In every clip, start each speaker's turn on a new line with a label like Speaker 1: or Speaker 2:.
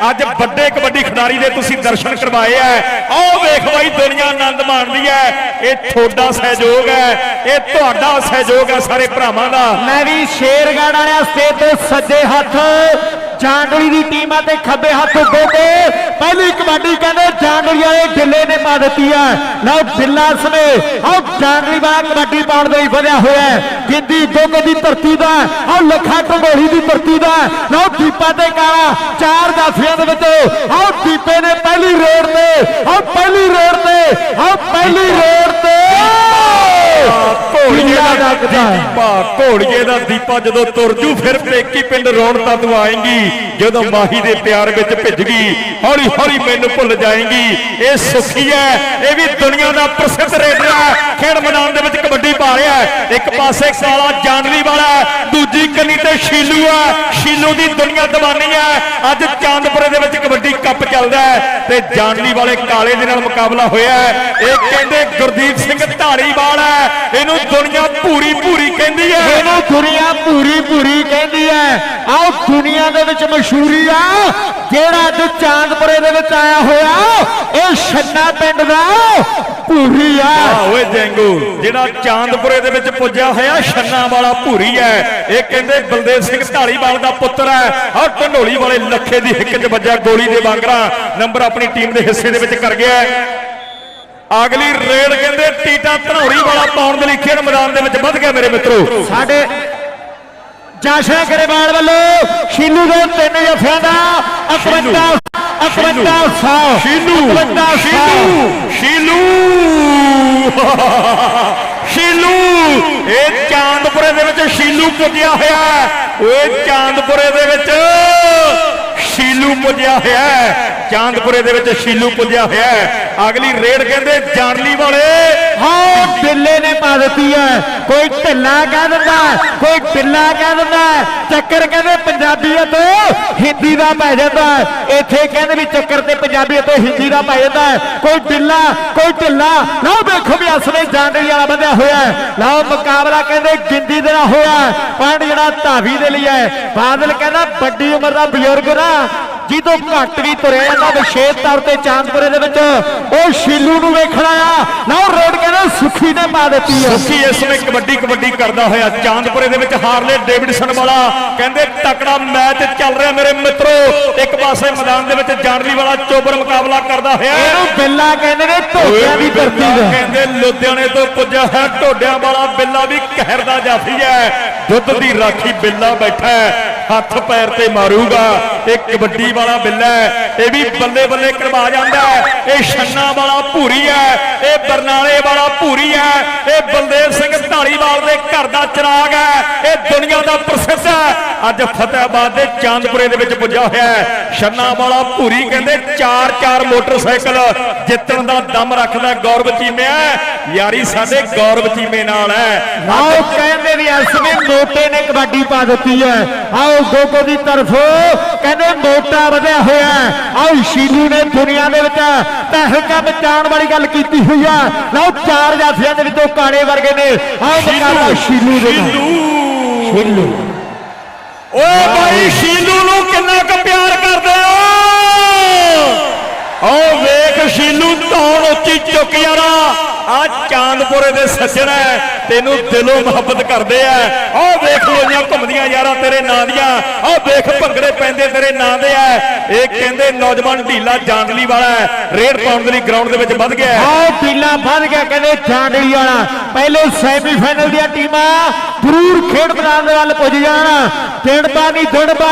Speaker 1: ਅੱਜ ਵੱਡੇ ਕਬੱਡੀ ਖਿਡਾਰੀ ਦੇ ਤੁਸੀਂ ਦਰਸ਼ਨ ਕਰਵਾਏ ਆ ਆਓ ਵੇਖ ਬਾਈ, ਦੁਨੀਆ ਆਨੰਦ ਮਾਣਦੀ ਹੈ ਇਹ ਤੁਹਾਡਾ ਸਹਿਯੋਗ ਹੈ ਇਹ ਤੁਹਾਡਾ ਸਹਿਯੋਗ ਹੈ ਸਾਰੇ ਭਰਾਵਾਂ ਦਾ।
Speaker 2: ਮੈਂ ਵੀ ਸ਼ੇਰਗੜ੍ਹ ਵਾਲਿਆਂ ਸਟੇਜ ਦੇ ਸੱਜੇ ਹੱਥ ਜਾਂਡਲੀ ਦੀ ਟੀਮ ਆ ਤੇ ਖੱਬੇ ਹੱਥ ਗੋਗੇ ਪਹਿਲੀ ਕਬੱਡੀ ਕਹਿੰਦੇ ਜਾਂਡਲੀ ਵਾਲੇ ਢਿੱਲੇ ਨੇ ਪਾ ਦਿੱਤੀ ਹੈ ਲਓ ਬਿੱਲਾ ਸਮੇ। ਆਹ ਜਾਂਡਲੀ ਵਾਲਾ ਕਬੱਡੀ ਪਾਉਣ ਦੇ ਵਧਿਆ ਹੋਇਆ ਹੈ। ਗਿੱਦੀ ਗੋਗੇ ਦੀ ਧਰਤੀ ਦਾ, ਆਹ ਲੱਖਾ ਢੰਗੋਲੀ ਦੀ ਧਰਤੀ ਦਾ। ਲਓ ਦੀਪਾ ਤੇ ਕਾਲਾ, ਚਾਰ ਜਾਫੀਆਂ ਦੇ ਵਿੱਚ। ਆਹ ਦੀਪੇ ਨੇ ਪਹਿਲੀ ਰੋਡ ਤੇ, ਆਹ ਪਹਿਲੀ ਰੋਡ ਤੇ, ਆਹ ਪਹਿਲੀ ਰੋਡ ਤੇ।
Speaker 1: ਘੋੜੀਏ
Speaker 2: ਕਿੰਨਾ
Speaker 1: ਦਾ। ਦੀਪਾ ਘੋੜੀਏ ਦਾ ਦੀਪਾ ਜਦੋਂ ਤੁਰ ਜੂ ਫਿਰ ਪੇਕੀ ਪਿੰਡ ਰੌਣਕਾਂ ਤੂੰ ਆਏਂਗੀ ਜਦੋਂ ਮਾਹੀ ਦੇ ਪਿਆਰ ਵਿੱਚ ਭਿੱਜ ਗਈ ਹੌਲੀ ਹੌਲੀ ਮੈਨੂੰ ਭੁੱਲ ਜਾਏਗੀ। ਇਹ ਸੁਖੀ ਹੈ, ਇਹ ਵੀ ਦੁਨੀਆ ਦਾ ਪ੍ਰਸਿੱਧ ਰੇਡਰ ਹੈ। ਖੇਡ ਮੈਦਾਨ ਦੇ ਵਿੱਚ ਕਬੱਡੀ ਪਾ ਰਿਹਾ ਹੈ। ਇੱਕ ਪਾਸੇ ਕਾਲਾ ਜਾਨਵੀ ਵਾਲਾ ਦੂਜੀ ਕੰਨੀ ਤੇ ਸ਼ੀਲੂ ਹੈ। ਸ਼ੀਲੂ ਦੀ ਦੁਨੀਆ ਦੀਵਾਨੀ ਹੈ। ਅੱਜ ਚਾਂਦਪੁਰੇ ਦੇ ਵਿੱਚ ਕਬੱਡੀ ਕੱਪ ਚੱਲਦਾ ਹੈ ਤੇ ਜਾਨਵੀ ਵਾਲੇ ਕਾਲੇ ਦੇ ਨਾਲ ਮੁਕਾਬਲਾ ਹੋਇਆ ਹੈ। ਇਹ ਕਹਿੰਦੇ ਗੁਰਦੀਪ ਸਿੰਘ ਢਾਲੀਵਾਲ ਹੈ। ਇਹਨੂੰ ਦੁਨੀਆ ਭੂਰੀ ਭੂਰੀ ਕਹਿੰਦੀ ਹੈ।
Speaker 2: ਇਹਨੂੰ ਦੁਨੀਆ ਪੂਰੀ ਪੂਰੀ ਕਹਿੰਦੀ ਹੈ। ਆਓ ਦੁਨੀਆ ਦੇ ਵਿੱਚ ਮਸ਼ਹੂਰੀ ਆ, ਜਿਹੜਾ ਅੱਜ ਚਾਂਦ ਚਾਂਦਪੁਰੇ ਦੇ ਵਿੱਚ ਆਇਆ ਹੋਇਆ ਇਹ ਛੰਨਾ ਪਿੰਡ ਦਾ ਪੂਰੀ ਆ।
Speaker 1: ਓਏ ਜੈਂਗੂ ਜਿਹੜਾ ਚਾਂਦਪੁਰੇ ਦੇ ਵਿੱਚ ਪੁੱਜਿਆ ਹੋਇਆ ਛੰਨਾ ਵਾਲਾ ਭੂਰੀ ਹੈ ਇਹ ਕਹਿੰਦੇ ਬਲਦੇਵ ਸਿੰਘ ਢਾਲੀਵਾਲ ਦਾ ਪੁੱਤਰ ਹੈ। ਔਰ ਢੰਡੋਲੀ ਵਾਲੇ ਲੱਖੇ ਦੀ ਹਿੱਕ 'ਚ ਵੱਜਿਆ ਗੋਲੀ ਦੇ ਵਾਂਗਰਾ ਨੰਬਰ ਆਪਣੀ ਟੀਮ ਦੇ ਹਿੱਸੇ ਦੇ ਵਿੱਚ ਕਰ ਗਿਆ ਅਗਲੀ ਰੇਡ ਕਹਿੰਦੇ ਟੀਟਾ ਧਨੌੜੀ ਵਾਲਾ ਪਾਉਣ ਦੇ ਲਈ ਖੇਡ ਮੈਦਾਨ ਦੇ ਵਿੱਚ ਵੱਧ ਗਿਆ ਮੇਰੇ ਮਿੱਤਰੋ।
Speaker 2: ਸਾਡੇ ਜਾਸ਼ਾ ਗਰੇਵਾਲ ਵੱਲੋਂ ਸ਼ੀਲੂ ਦੇ ਤਿੰਨ ਜਫਿਆਂ ਦਾ 51 51 100
Speaker 1: ਸ਼ੀਲੂ
Speaker 2: 51
Speaker 1: ਸ਼ੀਲੂ ਸ਼ੀਲੂ ਸ਼ੀਲੂ ਇਹ ਚਾਂਦਪੁਰੇ ਦੇ ਵਿੱਚ ਸ਼ੀਲੂ ਪੁੱਜਿਆ ਹੋਇਆ ਹੈ। ਓਏ ਚਾਂਦਪੁਰੇ ਦੇ ਵਿੱਚ ਸ਼ੀਲੂ ਪੁੱਜਿਆ ਹੋਇਆ ਹੈ। ਚਾਂਦਪੁਰੇ ਦੇ ਵਿੱਚ ਸ਼ੀਲੂ ਪੁੱਜਿਆ ਹੋਇਆ ਹੈ। ਅਗਲੀ ਰੇਡ ਕਹਿੰਦੇ ਜਾਨਲੀ ਵਾਲੇ
Speaker 2: ਦਿੱਤੀ ਹੈ। ਕੋਈ ਢਿੱਲਾ ਕਹਿ ਦਿੰਦਾ ਕੋਈ ਢਿੱਲਾ ਕਹਿ ਦਿੰਦਾ ਚੱਕਰ ਕਹਿੰਦੇ ਪੰਜਾਬੀਅਤ ਹਿੰਦੀ ਦਾ ਪੈ ਜਾਂਦਾ ਇੱਥੇ ਕਹਿੰਦੇ ਵੀ ਚੱਕਰ ਤੇ ਪੰਜਾਬੀਅਤ ਹਿੰਦੀ ਦਾ ਪੈ ਜਾਂਦਾ ਕੋਈ ਢਿੱਲਾ ਕੋਈ ਢਿੱਲਾ। ਲਓ ਦੇਖੋ ਵੀ ਅਸਲੇ ਜਾਂਡੜੀ ਵਾਲਾ ਬੰਦਿਆ ਹੋਇਆ ਹੈ। ਲਓ ਮੁਕਾਬਲਾ ਕਹਿੰਦੇ ਗਿੰਦੀ ਦੇ ਨਾਲ ਹੋਇਆ ਹੈ। ਪੁਆਇੰਟ ਜਿਹੜਾ ਧਾਵੀ ਦੇ ਲਈ ਹੈ ਬਾਦਲ ਕਹਿੰਦਾ ਵੱਡੀ ਉਮਰ ਦਾ ਬਜ਼ੁਰਗ ਨਾ। ਜਿਹਦੋਂ ਘੱਟ ਵੀ ਤੁਰਿਆ ਜਾਂਦਾ ਵਿਸ਼ੇਸ਼ ਤੌਰ ਤੇ ਚਾਂਦਪੁਰੇ ਦੇ ਵਿੱਚ। ਉਹ ਸ਼ੀਲੂ ਨੂੰ ਵੇਖਣਾ ਆ ਲਓ ਰੋਡ ਕਹਿੰਦੇ ਸੁਖੀ ਨੇ ਪਾ ਦਿੱਤੀ ਹੈ
Speaker 1: ਸੁਖੀ ਇਸ ਸਮੇਂ ਕਬੱਡੀ ਕਬੱਡੀ ਕਰਦਾ ਹੋਇਆ। ਚਾਂਦਪੁਰੇ ਦੇ ਵਿੱਚ ਹਾਰਲੇ ਡੇਵਿਡਸਨ ਵਾਲਾ ਕਹਿੰਦੇ ਤਕੜਾ ਮੈਚ ਚੱਲ ਰਿਹਾ ਮੇਰੇ ਮਿੱਤਰੋ। ਇੱਕ ਪਾਸੇ ਮੈਦਾਨ ਦੇ ਵਿੱਚ ਜਾਨਲੀ ਵਾਲਾ ਚੋਬਰ ਮੁਕਾਬਲਾ ਕਰਦਾ ਹੋਇਆ।
Speaker 2: ਇਹਨੂੰ ਬਿੱਲਾ ਕਹਿੰਦੇ ਨੇ ਧੋਤਿਆਂ ਦੀ ਧਰਤੀ ਦਾ
Speaker 1: ਕਹਿੰਦੇ ਲੁਧਿਆਣੇ ਤੋਂ ਪੁੱਜਾ ਹੈ ਢੋਡਿਆਂ ਵਾਲਾ ਬਿੱਲਾ ਵੀ ਕਹਿਰ ਦਾ ਜਾਫੀ ਹੈ। ਦੁੱਧ ਦੀ ਰਾਖੀ ਬਿੱਲਾ ਬੈਠਾ ਹੈ। ਹੱਥ ਪੈਰ ਤੇ ਮਾਰੂਗਾ। ਇਹ ਕਬੱਡੀ ਵਾਲਾ ਬਿੱਲਾ ਹੈ, ਇਹ ਵੀ ਬੱਲੇ ਬੱਲੇ ਕਰਵਾ ਜਾਂਦਾ ਇਹ ਛੰਨਾ ਵਾਲਾ ਭੂਰੀ ਹੈ, ਇਹ ਬਰਨਾਲੇ ਵਾਲਾ ਭੂਰੀ ਹੈ। ਇਹ ਬਲਦੇਵ ਸਿੰਘ ਢਾਲੀਵਾਲ ਦੇ ਘਰ ਦਾ ਚਿਰਾਗ ਹੈ। ਇਹ ਦੁਨੀਆ ਦਾ ਪ੍ਰਸਿੱਧ ਹੈ। ਅੱਜ ਫਤਿਹਾਬਾਦ ਦੇ ਚਾਂਦਪੁਰੇ ਦੇ ਵਿੱਚ ਪੁੱਜਾ ਹੋਇਆ ਹੈ। ਛੰਨਾ ਵਾਲਾ ਭੂਰੀ ਕਹਿੰਦੇ ਚਾਰ ਚਾਰ ਮੋਟਰਸਾਈਕਲ ਜਿੱਤਣ ਦਾ ਦਮ ਰੱਖਦਾ ਗੌਰਵ ਚੀਮਿਆ ਯਾਰੀ ਸਾਡੇ ਗੌਰਵ ਚੀਮੇ ਨਾਲ ਹੈ।
Speaker 2: ਆਓ ਕਹਿੰਦੇ ਵੀ ਇਸ ਨੇ ਮੋਟੇ ਨੇ ਕਬੱਡੀ ਪਾ ਦਿੱਤੀ ਹੈ। ਆਓ ਗੋਗੋ ਦੀ ਤਰਫੋਂ ਕਹਿੰਦੇ ਮੋਟਾ ਵਧਿਆ ਹੋਇਆ ਹੈ। ਆਓ ਸ਼ੀਲੂ ਨੇ ਦੁਨੀਆ ਦੇ ਵਿੱਚ ਤਹਿਲਕਾ ਬਚਾਉਣ ਵਾਲੀ ਗੱਲ ਕੀਤੀ ਹੋਈ ਆ। ਲਓ ਚਾਰ ਜਾਫੀਆਂ ਦੇ ਵਿੱਚੋਂ ਕਾਲੇ ਵਰਗੇ ਨੇ। ਆਓ ਮੁਕਾਬਲਾ ਸ਼ੀਲੂ। ਦੇ ਨਾਲ। ਸ਼ੀਲੂ।
Speaker 1: ਓਏ ਭਾਈ ਸ਼ੀਲੂ ਨੂੰ ਕਿੰਨਾ ਕੁ ਪਿਆਰ ਕਰਦੇ ਹੋ? ਓ ਵੇਖ ਸ਼ੀਲੂ ਧੌਣ ਉੱਚੀ ਚੁੱਕ ਯਾਰਾ ਆ ਚਾਂਦਪੁਰੇ ਦੇ ਸੱਜਣ ਐ, ਤੈਨੂੰ ਦਿਲੋਂ ਮੁਹੱਬਤ ਕਰਦੇ ਐ। ਓ ਵੇਖ ਲੋਈਆਂ ਘੁੰਮਦੀਆਂ ਯਾਰਾਂ ਤੇਰੇ ਨਾਂ ਦੀਆਂ ਓ ਵੇਖ ਭੰਗੜੇ ਪੈਂਦੇ ਤੇਰੇ ਨਾਂ ਦੇ ਐ। ਇਹ ਕਹਿੰਦੇ ਨੌਜਵਾਨ ਢੀਲਾ ਜਾਂਡਲੀ ਵਾਲਾ ਰੇਡ ਪਾਉਣ ਲਈ ਗਰਾਊਂਡ ਦੇ ਵਿੱਚ ਵੱਧ ਗਿਆ ਹੈ।
Speaker 2: ਆਓ ਵੱਧ ਗਿਆ, ਕਹਿੰਦੇ ਜਾਂਡਲੀ ਵਾਲਾ। ਪਹਿਲੇ ਸੈਮੀਫਾਈਨਲ ਦੀਆਂ ਟੀਮਾਂ ਜ਼ਰੂਰ ਖੇਡ ਮੈਦਾਨ ਦੇ ਵੱਲ ਪੁੱਜ ਜਾਣ। ਦਿੜਬਾ ਨਹੀਂ ਦਿੜਬਾ,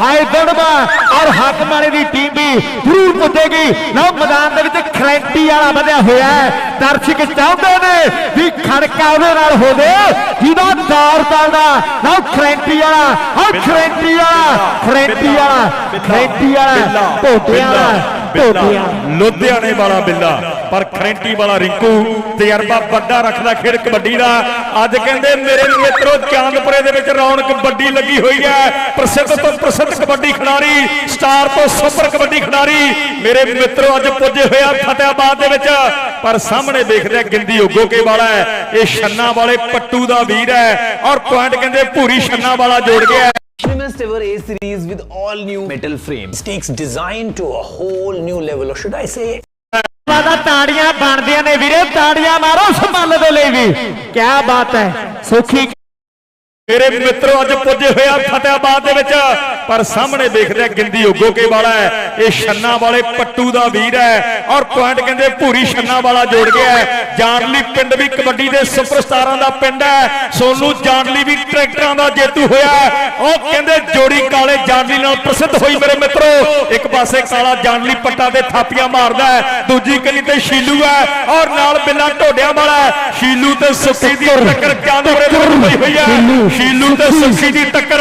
Speaker 2: ਹਾਏ ਦਿੜਬਾ। ਔਰ ਹਾਕਮ ਮਾਰੇ ਦੀ ਟੀਮ ਵੀ ਜ਼ਰੂਰ ਪੁੱਜੇਗੀ। ਲਓ ਮੈਦਾਨ ਦੇ ਵਿੱਚ ਖਰੈਂਟੀ ਵਾਲਾ ਵਧਿਆ ਹੋਇਆ ਹੈ ਦਰਸ਼ਕ ਚਾਹੁੰਦੇ ਨੇ ਵੀ ਖੜਕਾ ਉਹਦੇ ਨਾਲ ਹੋਵੇ ਜਿਹਦਾ ਦੌਰ ਚੱਲਦਾ। ਲਓ ਖਰੈਂਟੀ ਵਾਲਾ ਹਾਂ ਖਰੈਂਟੀ ਵਾਲਾ ਖਰੈਂਟੀ ਵਾਲਾ ਖਰੈਂਟੀ ਵਾਲਾ ਢੋਟਿਆਂ ਵਾਲਾ ਢੋਟਿਆਂ
Speaker 1: ਲੁਧਿਆਣੇ ਵਾਲਾ ਬਿੱਲਾ। ਪਰ ਖਰੈਂਟੀ ਵਾਲਾ ਰਿੰਕੂ ਤਜਰਬਾ ਵੱਡਾ ਰੱਖਦਾ ਖੇਡ ਕਬੱਡੀ ਦਾ ਅੱਜ ਕਹਿੰਦੇ ਮੇਰੇ ਮਿੱਤਰੋ ਚਾਂਦਪੁਰੇ ਦੇ ਵਿੱਚ ਰੌਣਕ ਵੱਡੀ ਲੱਗੀ ਹੋਈ ਹੈ ਪ੍ਰਸਿੱਧ ਤੋਂ ਪ੍ਰਸਿੱਧ ਕਬੱਡੀ ਖਿਡਾਰੀ ਸਟਾਰ ਤੋਂ ਸੁਪਰ ਕਬੱਡੀ ਖਿਡਾਰੀ ਮੇਰੇ ਮਿੱਤਰੋ ਅੱਜ ਪੁੱਜੇ ਹੋਇਆ ਫਤਿਆਬਾਦ ਦੇ ਵਿੱਚ ਪਰ ਸਾਹਮਣੇ ਦੇਖਦੇ ਗਿੰਦੀ ਉਗੋਕੇ ਵਾਲਾ ਹੈ ਇਹ ਛੰਨਾ ਵਾਲੇ ਪੱਟੂ ਦਾ ਵੀਰ ਹੈ ਔਰ ਪੁਆਇੰਟ ਕਹਿੰਦੇ ਭੂਰੀ ਛੰਨਾ ਵਾਲਾ ਜੋੜ ਗਿਆ ਹੈ।
Speaker 3: ever A series with all new metal frames. Takes design to a whole new level, or should I say,
Speaker 2: ਦਾ ਤਾੜੀਆਂ ਬਣਦੀਆਂ ਨੇ ਵੀਰੇ, ਤਾੜੀਆਂ ਮਾਰੋ ਸੰਭਲ ਦੇ ਲਈ ਵੀ। ਕੀ ਬਾਤ ਹੈ। ਸੁਖੀ
Speaker 1: ਮੇਰੇ ਮਿੱਤਰੋ ਅੱਜ ਪੁੱਜੇ ਹੋਇਆ ਫਤਿਆਬਾਦ ਦੇ ਵਿੱਚ। ਪਰ ਸਾਹਮਣੇ ਦੇਖਦੇ ਆ ਗਿੰਦੀ ਉਗੋਕੇ ਵਾਲਾ ਹੈ। ਇਹ ਛੰਨਾ ਵਾਲੇ ਪੱਟੂ ਦਾ ਵੀਰ ਹੈ ਔਰ ਪੁਆਇੰਟ ਕਹਿੰਦੇ ਭੂਰੀ ਛੰਨਾ ਵਾਲਾ ਜੋੜ ਗਿਆ ਹੈ। ਜਾਨਲੀ ਪਿੰਡ ਵੀ ਕਬੱਡੀ ਦੇ ਸੁਪਰਸਟਾਰਾਂ ਦਾ ਪਿੰਡ ਹੈ। ਸੋਨੂ ਜਾਨਲੀ ਵੀ ਟਰੈਕਟਰਾਂ ਦਾ ਜੇਤੂ ਹੋਇਆ। ਉਹ ਕਹਿੰਦੇ ਜੋੜੀ ਕਾਲੇ ਜਾਨਲੀ ਨਾਲ ਪ੍ਰਸਿੱਧ ਹੋਈ ਮੇਰੇ ਮਿੱਤਰੋ। ਇੱਕ ਪਾਸੇ ਕਾਲਾ ਜਾਨਲੀ ਪੱਟਾ ਤੇ ਥਾਪੀਆਂ ਮਾਰਦਾ ਹੈ। ਦੂਜੀ ਕੰਨੀ ਤੇ ਸ਼ੀਲੂ ਹੈ ਔਰ ਨਾਲ ਬਿੱਲਾ ਢੋਡਿਆਂ ਵਾਲਾ ਸ਼ੀਲੂ ਤੇ ਸੁੱਖੀ ਦੀ ਟੱਕਰ ਵਿੱਚ ਹੋਈ ਹੋਈ ਹੈ। ਸ਼ੀਲੂ ਤੇ ਸੁੱਖੀ ਦੀ ਟੱਕਰ।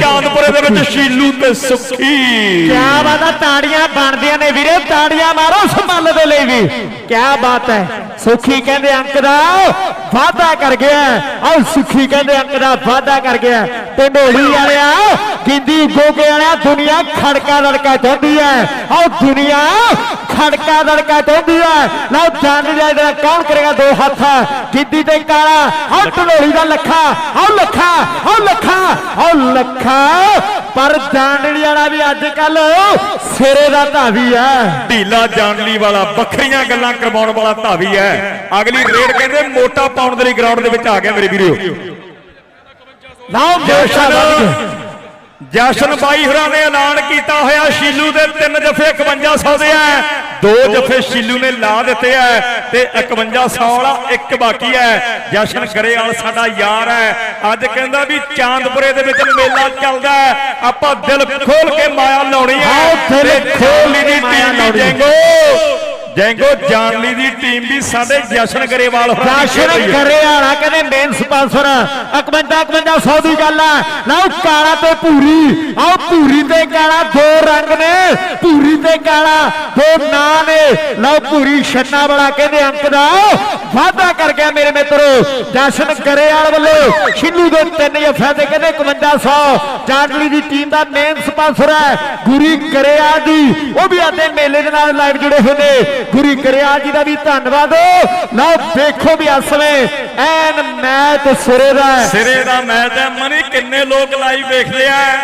Speaker 1: ਚਾਂਦਪੁਰੇ ਦੇ ਵਿੱਚ ਸ਼ੀਲੂ ਤੇ ਸੁੱਖੀ।
Speaker 2: ਕੀ ਬਾਤ ਹੈ ਤਾੜੀਆਂ ਬਣਦੀਆਂ ਨੇ ਵੀਰੇ ਤਾੜੀਆਂ ਮਾਰੋ ਸੰਭਲ ਦੇ ਲਈ ਵੀ। ਕੀ ਬਾਤ ਹੈ। ਸੁਖੀ ਕਹਿੰਦੇ ਅੰਕ ਦਾ ਵਾਅਦਾ ਕਰ ਗਿਆ। ਆਹ ਸੁਖੀ ਕਹਿੰਦੇ ਅੰਕ ਦਾ ਵਾਅਦਾ ਕਰ ਗਿਆ। ਢੰਡੋਲੀ ਵਾਲਿਆ ਗਿੰਦੀ ਗੋਗੇ ਵਾਲਿਆ ਦੁਨੀਆ ਖੜਕਾ ਲੜਕਾ ਚਾਹੁੰਦੀ ਹੈ ਆਹ ਦੁਨੀਆ ਖੜਕਾ ਲੜਕਾ ਚਾਹੁੰਦੀ ਹੈ ਲਓ ਜਾਣ ਜਾ ਜਿਹੜਾ ਕੌਣ ਕਰੇਗਾ ਦੋ ਹੱਥ? ਗਿੱਦੀ ਤੇ ਕਾਲਾ ਆਹ ਢੰਡੋਲੀ ਦਾ ਲੱਖਾ ਆਹ ਲੱਖਾ ਆਹ ਲੱਖਾ ਆਹ ਲੱਖਾ। ਪਰ ਜਾਣੜੀ ਵਾਲਾ ਵੀ ਅੱਜ ਕੱਲ ਸਿਰੇ ਦਾ ਧਾਵੀ ਹੈ
Speaker 1: ਢੀਲਾ ਜਾਣਲੀ ਵਾਲਾ ਵੱਖਰੀਆਂ ਗੱਲਾਂ ਕਰਵਾਉਣ ਵਾਲਾ ਧਾਵੀ ਹੈ ਅਗਲੀ ਰੇਡ ਕਹਿੰਦੇ ਮੋਟਾ ਪਾਉਣ ਦੇ ਲਈ ਗਰਾਊਂਡ ਦੇ ਵਿੱਚ ਆ ਗਿਆ ਮੇਰੇ ਵੀਰੋ।
Speaker 2: ਲਓ ਮੋਸ਼ਾ ਵੱਧ
Speaker 1: ਜਸ਼ਨ ਬਾਈ ਹੋਰਾਂ ਨੇ ਐਲਾਨ ਕੀਤਾ ਹੋਇਆ ਸ਼ੀਲੂ ਦੇ ਤਿੰਨ ਜਫੇ 5100 ਦੇ ਆ ਦੋ ਜਫੇ ਸ਼ੀਲੂ ਨੇ ਲਾ ਦਿੱਤੇ ਆ ਤੇ 5100 ਵਾਲਾ ਇੱਕ ਬਾਕੀ ਹੈ ਜਸ਼ਨ ਗਰੇਵਾਲ ਸਾਡਾ ਯਾਰ ਹੈ ਅੱਜ ਕਹਿੰਦਾ ਵੀ ਚਾਂਦਪੁਰੇ ਦੇ ਵਿੱਚ ਮੇਲਾ ਚੱਲਦਾ ਹੈ ਆਪਾਂ ਦਿਲ ਖੋਲ ਕੇ ਮਾਇਆ ਲਾਉਣੀ ਹੈ
Speaker 2: ਦਿਲ ਖੋਲ ਮਾਇਆ
Speaker 1: ਟੀਮ
Speaker 2: ਲਾਉਣੀ।
Speaker 1: ਜੈਂਗੋ ਜਾਨਲੀ ਦੀ ਟੀਮ ਵੀ ਸਾਡੇ ਜਸ਼ਨ ਗਰੇਵਾਲ ਹੋਰਾਂ ਦੀ
Speaker 2: ਰਾਸ਼ਨ
Speaker 1: ਖੇਡ ਰਹੀ ਹੈ।
Speaker 2: ਕਰੇ ਵਾਲਾ ਕਹਿੰਦੇ ਮੇਨ ਸਪਾਂਸਰ 51 51 100 ਦੀ ਗੱਲ ਹੈ ਲਓ ਕਾਲਾ ਤੇ ਭੂਰੀ। ਆਓ ਭੂਰੀ ਤੇ ਕਾਲਾ ਦੋ ਰੰਗ ਨੇ। ਭੂਰੀ ਤੇ ਕਾਲਾ ਦੋ ਨਾਂ ਨੇ। ਲਓ ਭੂਰੀ ਛੰਨਾ ਵਾਲਾ ਕਹਿੰਦੇ ਅੰਕ ਦਾ। ਵਾਅਦਾ ਕਰ ਗਿਆ ਮੇਰੇ ਮਿੱਤਰੋ। ਜਸ਼ਨ ਕਰੇਵਾਲ ਵੱਲੋਂ ਛਿੱਲੂ ਦੇ ਤਿੰਨ ਜਫਿਆਂ ਤੇ ਕਹਿੰਦੇ 5100 ਜਾਡਲੀ ਦੀ ਟੀਮ ਦਾ ਮੇਨ ਸਪਾਂਸਰ ਹੈ ਗੁਰੀ ਕਰਿਆ ਦੀ। ਉਹ ਵੀ ਆਦੇ ਮੇਲੇ ਦੇ ਨਾਲ ਲਾਈਵ ਜੁੜੇ ਹੋਏ ਨੇ। ਗੁਰੀ ਕਰਿਆ ਜੀ ਦਾ ਵੀ ਧੰਨਵਾਦ। ਲਓ, ਦੇਖੋ ਵੀ ਇਸ ਵੇਲੇ ਐਨ ਮੈਚ ਸਿਰੇ ਦਾ ਹੈ।
Speaker 1: ਸਿਰੇ ਦਾ ਮੈਚ ਹੈ। ਮਨੀ, ਕਿੰਨੇ ਲੋਕ ਲਾਈਵ ਵੇਖਦੇ ਆ।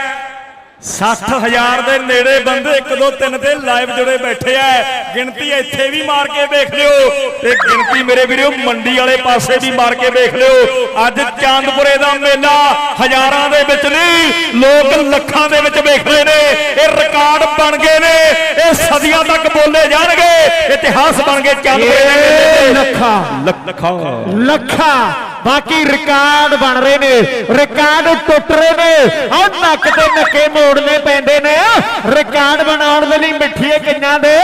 Speaker 1: 60000 ਦੇ ਨੇੜੇ ਬੰਦੇ 1 2 3 ਤੇ ਲਾਈਵ ਜੁੜੇ ਬੈਠੇ ਆ। ਗਿਣਤੀ ਇੱਥੇ ਵੀ ਮਾਰ ਕੇ ਵੇਖ ਲਿਓ। ਤੇ ਗਿਣਤੀ ਮੇਰੇ ਵੀਰੋ, ਮੰਡੀ ਵਾਲੇ ਪਾਸੇ ਵੀ ਮਾਰ ਕੇ ਵੇਖ ਲਿਓ। ਅੱਜ ਚਾਂਦਪੁਰੇ ਦਾ ਮੇਲਾ ਹਜ਼ਾਰਾਂ ਦੇ ਵਿੱਚ ਨਹੀਂ, ਲੋਕ ਲੱਖਾਂ ਦੇ ਵਿੱਚ ਵੇਖ ਰਹੇ ਨੇ। ਇਹ ਰਿਕਾਰਡ ਬਣ ਗਏ ਨੇ। ਇਹ ਸਦੀਆਂ ਤੱਕ ਬੋਲੇ ਜਾਣਗੇ। ਇਤਿਹਾਸ ਬਣ ਗਏ ਚਾਂਦਪੁਰੇ ਦੇ ਮੇਲੇ
Speaker 2: ਇਹ
Speaker 1: ਦੇ
Speaker 2: ਲੱਖਾਂ।
Speaker 1: ਲੱਖਾਂ।
Speaker 2: ਲੱਖਾਂ। ਬਾਕੀ ਰਿਕਾਰਡ ਬਣ ਰਹੇ ਨੇ। ਰਿਕਾਰਡ ਟੁੱਟ ਰਹੇ ਨੇ। ਆ ਨੱਕ ਤੇ ਨੱਕੇ ਮੋੜਨੇ ਪੈਂਦੇ ਨੇ। ਰਿਕਾਰਡ ਬਣਾਉਣ ਦੇ ਲਈ ਮਿੱਠੀਏ ਕਈਆਂ ਦੇ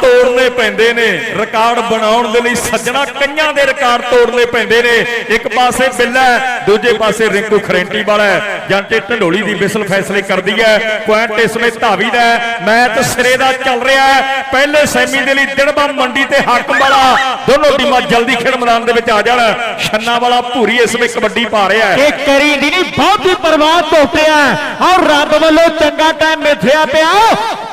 Speaker 1: ਤੋੜਨੇ ਪੈਂਦੇ ਨੇ। ਰਿਕਾਰਡ ਬਣਾਉਣ ਦੇ ਲਈ ਸੱਜਣਾ ਕਈਆਂ ਦੇ ਰਿਕਾਰਡ ਤੋੜਨੇ ਪੈਂਦੇ ਨੇ। ਇੱਕ ਪਾਸੇ ਬਿੱਲਾ ਦੂਜੇ ਪਾਸੇ ਰਿੰਕੂ ਖਰੈਂਟੀ ਵਾਲਾ ਜਾਂਟੇ ਢੰਡੋਲੀ ਦੀ ਵਿਸਲ ਫੈਸਲੇ ਕਰਦੀ ਹੈ। ਪੁਆਇੰਟ ਇਸ ਸਮੇਂ ਧਾਵੀ ਦਾ ਮੈਚ ਸਿਰੇ ਦਾ ਚੱਲ ਰਿਹਾ ਹੈ। ਪਹਿਲੇ ਸੈਮੀ ਦੇ ਲਈ ਦਿੜਬਾ ਮੰਡੀ ਤੇ ਹਾਕਮ ਵਾਲਾ। ਦੋਨੋਂ ਟੀਮਾਂ ਜਲਦੀ ਖੇਡ ਮੈਦਾਨ ਦੇ ਵਿੱਚ ਆ ਜਾਣ। ਛੰਨਾ ਵਾਲਾ ਭੂਰੀ ਇਸ ਸਮੇਂ ਕਬੱਡੀ ਪਾ ਰਿਹਾ ਹੈ।
Speaker 2: ਇਹ ਕਰੀ ਦੀ ਨਹੀਂ ਬਹੁਤੀ ਪਰਵਾਹ ਧੋਤਿਆ ਔਰ ਰੱਬ ਵੱਲੋਂ ਚੰਗਾ ਟਾਈਮ ਮਿਥਿਆ ਪਿਆ।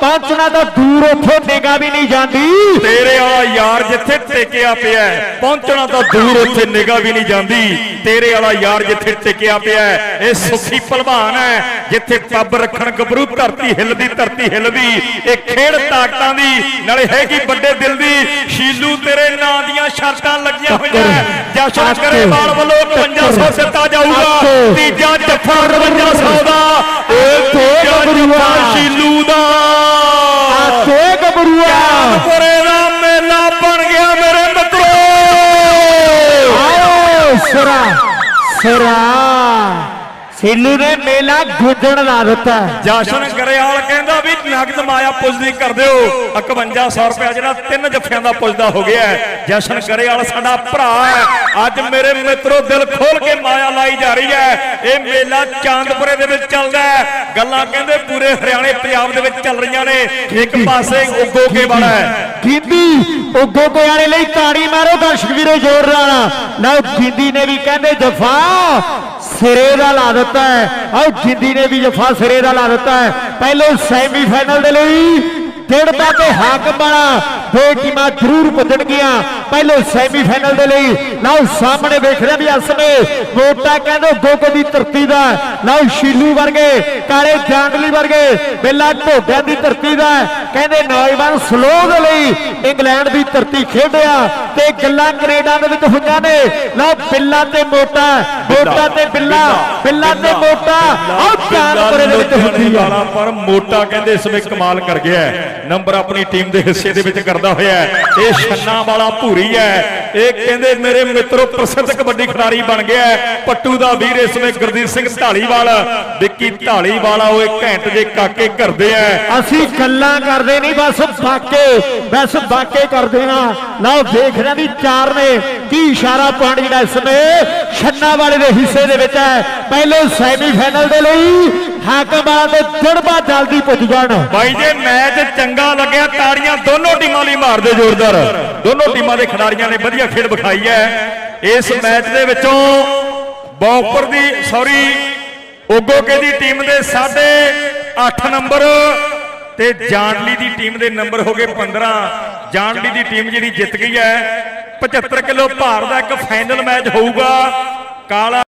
Speaker 2: ਪਹੁੰਚਣਾ ਤਾਂ ਦੂਰ ਉੱਥੋਂ ਨਿਗਾ ਵੀ ਨਹੀਂ ਜਾਂਦੀ।
Speaker 1: ਤੇਰੇ ਵਾਲਾ ਯਾਰ ਜਿੱਥੇ ਟਿਕਿਆ ਪਿਆ ਪਹੁੰਚਣਾ ਤਾਂ ਦੂਰ ਉੱਥੇ ਨਿਗਾਹ ਵੀ ਨਹੀਂ ਜਾਂਦੀ। ਤੇਰੇ ਵਾਲਾ ਯਾਰ ਜਿੱਥੇ ਟਿਕਿਆ ਪਿਆ ਇਹ ਸੁਖੀ ਭਲਵਾਨ ਹੈ ਜਿੱਥੇ ਪੱਬ ਰੱਖਣ ਗੱਭਰੂ ਧਰਤੀ ਹਿੱਲਦੀ ਧਰਤੀ ਹਿੱਲਦੀ ਇਹ ਖੇਡ ਤਾਕਤਾਂ ਦੀ ਨਾਲੇ ਹੈਗੀ ਵੱਡੇ ਦਿਲ ਦੀ। ਸ਼ੀਲੂ ਤੇਰੇ ਨਾਂ ਦੀਆਂ ਸ਼ਰਤਾਂ ਲੱਗੀਆਂ ਹੋਈਆਂ ਜਸ਼ਨ ਕਰੇਵਾਲ ਵੱਲੋਂ 5500 ਦਿੱਤਾ ਜਾਊਗਾ। ਤੀਜਾ ਜੱਫਾ 5500 ਦਾ। ਇਹ ਤੀਜਾ ਜੱਫਾ ਸ਼ੀਲੂ ਦਾ।
Speaker 2: ਗੱਭਰੂਆ
Speaker 1: ਚਾਂਦਪੁਰੇ ਦਾ ਮੇਲਾ ਬਣ ਗਿਆ ਮੇਰੇ ਮਿੱਤਰੋ।
Speaker 2: ਆਓ ਸਿਰਾ ਸਿਰਾ। ਸਿੱਲੂ ਨੇ ਮੇਲਾ ਗੁੱਜਣ ਲਾ ਦਿੱਤਾ
Speaker 1: ਜਸ਼ਨ ਗਰੇਵਾਲ ਕਹਿੰਦਾ ਵੀ ਨਗਦ ਮਾਇਆ ਪੁੱਜਦੀ ਕਰ ਦਿਓ। 5100 ਰੁਪਏ ਜਿਹੜਾ ਤਿੰਨ ਜੱਫਿਆਂ ਦਾ ਪੁੱਜਦਾ ਹੋ ਗਿਆ। ਜਸ਼ਨ ਗਰੇਵਾਲ ਸਾਡਾ ਭਰਾ ਹੈ। ਅੱਜ ਮੇਰੇ ਮਿੱਤਰੋ ਦਿਲ ਖੋਲ ਕੇ ਮਾਇਆ ਲਾਈ ਜਾ ਰਹੀ ਹੈ। ਇਹ ਮੇਲਾ ਚਾਂਦਪੁਰੇ ਦੇ ਵਿੱਚ ਚੱਲਦਾ ਹੈ। ਗੱਲਾਂ ਕਹਿੰਦੇ ਪੂਰੇ ਹਰਿਆਣੇ ਪੰਜਾਬ ਦੇ ਵਿੱਚ ਚੱਲ ਰਹੀਆਂ ਨੇ। ਇੱਕ ਪਾਸੇ ਉਗੋਕੇ ਵਾਲਾ ਹੈ।
Speaker 2: ਗਿੰਦੀ ਉਗੋ ਕੋਆਲੇ ਲਈ ਤਾੜੀ ਮਾਰੋ। ਦਰਸ਼ਕ ਵੀਰੋ ਜ਼ੋਰ ਨਾਲ ਲਓ ਗਿੰਦੀ ਨੇ ਵੀ ਕਹਿੰਦੇ ਜਫਾ ਸਿਰੇ ਦਾ ਲਾ ਦਿੱਤਾ ਹੈ। ਆਓ ਗਿੰਦੀ ਨੇ ਵੀ ਜਫਾ ਸਿਰੇ ਦਾ ਲਾ ਦਿੱਤਾ ਹੈ। ਪਹਿਲੇ ਸੈਮੀਫਾਈਨਲ ਦੇ ਲਈ ਡੇੜਬਾ ਤੇ ਹਾਕਮ ਵਾਲਾ ਦੋ ਟੀਮਾਂ ਜ਼ਰੂਰ ਪੁੱਜਣਗੀਆਂ ਪਹਿਲੇ ਸੈਮੀਫਾਈਨਲ ਦੇ ਲਈ ਲਓ ਸਾਹਮਣੇ ਵੇਖ ਰਿਹਾ ਵੀ ਅਸਮੇ ਮੋਟਾ ਕਹਿੰਦੇ ਗੋਗੋ ਦੀ ਧਰਤੀ ਦਾ। ਲਓ ਸ਼ੀਲੂ ਵਰਗੇ ਕਾਲੇ ਜਾਂਗਲੀ ਵਰਗੇ ਬੇਲਾ ਢੋਡਿਆਂ ਦੀ ਧਰਤੀ ਦਾ। ਕਹਿੰਦੇ ਨੌਜਵਾਨ ਸਲੋ ਦੇ ਲਈ ਇੰਗਲੈਂਡ ਦੀ ਧਰਤੀ ਖੇਡਿਆ ਤੇ ਗੱਲਾਂ ਕੈਨੇਡਾ ਦੇ ਵਿੱਚ ਹੋਈਆਂ ਨੇ। ਲਓ ਬਿੱਲਾ ਤੇ ਮੋਟਾ ਮੋਟਾ ਤੇ ਬਿੱਲਾ ਬਿੱਲਾ ਤੇ ਮੋਟਾ। ਆਹ ਕਾਨਪੁਰੇ ਦੇ ਵਿੱਚ ਹੁੰਦੀ ਆ।
Speaker 1: ਵਾਲਾ ਪਰ ਮੋਟਾ ਕਹਿੰਦੇ ਇਸ ਵੇ ਕਮਾਲ ਕਰ ਗਿਆ। ਨੰਬਰ ਆਪਣੀ ਟੀਮ ਦੇ ਹਿੱਸੇ ਦੇ ਵਿੱਚ ਕਰਦਾ ਹੋਇਆ ਇਹ ਛੰਨਾ ਵਾਲਾ ਭੂਰੀ ਹੈ। ਇਹ ਕਹਿੰਦੇ ਮੇਰੇ ਮਿੱਤਰੋ, ਪ੍ਰਸਿੱਧ ਕਬੱਡੀ ਖਿਡਾਰੀ ਬਣ ਗਿਆ ਪੱਟੂ ਦਾ ਵੀਰ ਇਸ ਵੇ ਗੁਰਦੀਪ ਸਿੰਘ ਢਾਲੀਵਾਲ, ਵਿੱਕੀ ਢਾਲੀਵਾਲ ਓਏ ਘੈਂਟ ਜੇ ਕਾਕੇ ਕਰਦੇ ਆ।
Speaker 2: ਅਸੀਂ ਗੱਲਾਂ ਕਰਦੇ ਨਹੀਂ, ਬਸ ਬਾਕੇ ਬਸ ਬਾਕੇ ਕਰਦੇ ਆ ਲਓ, ਦੇਖ ਰਿਹਾ ਵੀ ਚਾਰ ਨੇ ਕੀ ਇਸ਼ਾਰਾ ਪੁਆਇੰਟ ਜਿਹੜਾ ਇਸ ਨੇ ਛੰਨਾ ਵਾਲੇ ਦੇ ਹਿੱਸੇ ਦੇ ਵਿੱਚ ਹੈ। ਪਹਿਲੇ ਸੈਮੀਫਾਈਨਲ ਦੇ ਲਈ ਹਾਕਮ ਵਾਲਾ ਜੜਬਾ ਜਲਦੀ ਪੁੱਜ ਜਾਣ।
Speaker 1: ਬਾਈ ਜੇ ਮੈਚ ਚੰਗਾ ਲੱਗਿਆ, ਤਾੜੀਆਂ ਦੋਨੋਂ ਟੀਮਾਂ ਲਈ ਮਾਰਦੇ ਜ਼ੋਰਦਾਰ। ਦੋਨੋਂ ਟੀਮਾਂ ਦੇ ਖਿਡਾਰੀਆਂ ਨੇ ਵਧੀਆ ਖੇਡ ਵਿਖਾਈ ਹੈ। ਇਸ ਮੈਚ ਦੇ ਵਿੱਚੋਂ ਬੌਪਰ ਦੀ ਸੌਰੀ ਓਗੋਕੇ ਦੀ ਟੀਮ ਦੇ 8.5 ਨੰਬਰ ਤੇ ਜਾਨਲੀ ਦੀ ਟੀਮ ਦੇ ਨੰਬਰ ਹੋ ਗਏ 15 ਜਾਨਲੀ ਦੀ ਟੀਮ ਜਿਹੜੀ ਜਿੱਤ ਗਈ ਹੈ। 75 ਕਿਲੋ ਭਾਰ ਦਾ ਇੱਕ ਫਾਈਨਲ ਮੈਚ ਹੋਊਗਾ। ਕਾਲਾ